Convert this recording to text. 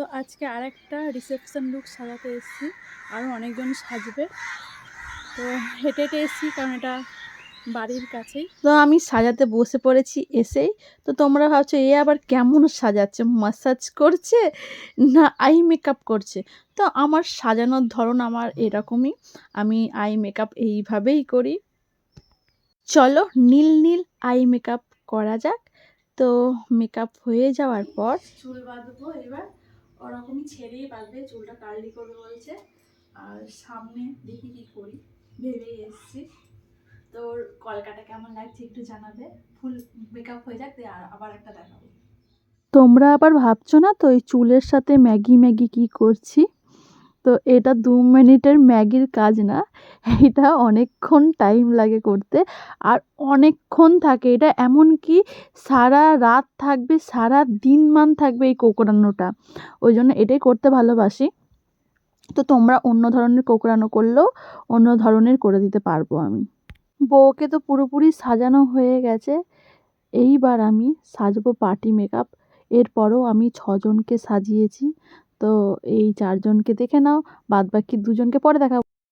তো আজকে আরেকটা রিসেপশন লুক সাজাতে এসেছি। আরও অনেকজন সাজবে। তো হেঁটে হেঁটে এসেছি কারণ এটা বাড়ির কাছেই। তো আমি সাজাতে বসে পড়েছি এসেই। তো তোমরা ভাবছ এ আবার কেমন সাজাচ্ছে? মাসাজ করছে না আই মেকআপ করছে? তো আমার সাজানোর ধরন আমার এরকমই। আমি আই মেকআপ এইভাবেই করি। চলো নীল নীল আই মেকআপ করা যাক। তো মেকআপ হয়ে যাওয়ার পর চুল বাঁধবো এবার। ওরকমই ছেড়েই বাঁধবে চুলটা কার্লি করবে বলছে। আর সামনে দেখি কি করি, ভেবেই এসছি। তোর কলকাটা কেমন লাগছে একটু জানাবে। ফুল মেকআপ হয়ে যাক, আর আবার একটা দেখাবো। তোমরা আবার ভাবছ না তো এই চুলের সাথে ম্যাগি ম্যাগি কি করছি? তো এটা দু মিনিটের ম্যাগির কাজ না, এটা অনেকক্ষণ টাইম লাগে করতে। আর অনেকক্ষণ থাকে এটা এমন কি সারা রাত থাকবে, সারা দিন মান থাকবে এই কোকড়ানোটা ওই জন্য এটাই করতে ভালোবাসি। তো তোমরা অন্য ধরনের কোকড়ানো করলেও অন্য ধরনের করে দিতে পারব আমি। বউকে তো পুরোপুরি সাজানো হয়ে গেছে। এইবার আমি সাজবো পার্টি মেকআপ এরপরও আমি ছজনকে সাজিয়েছি। তো এই চারজনকে দেখে নাও বাদ বাকি দুজনকে পরে দেখাবো।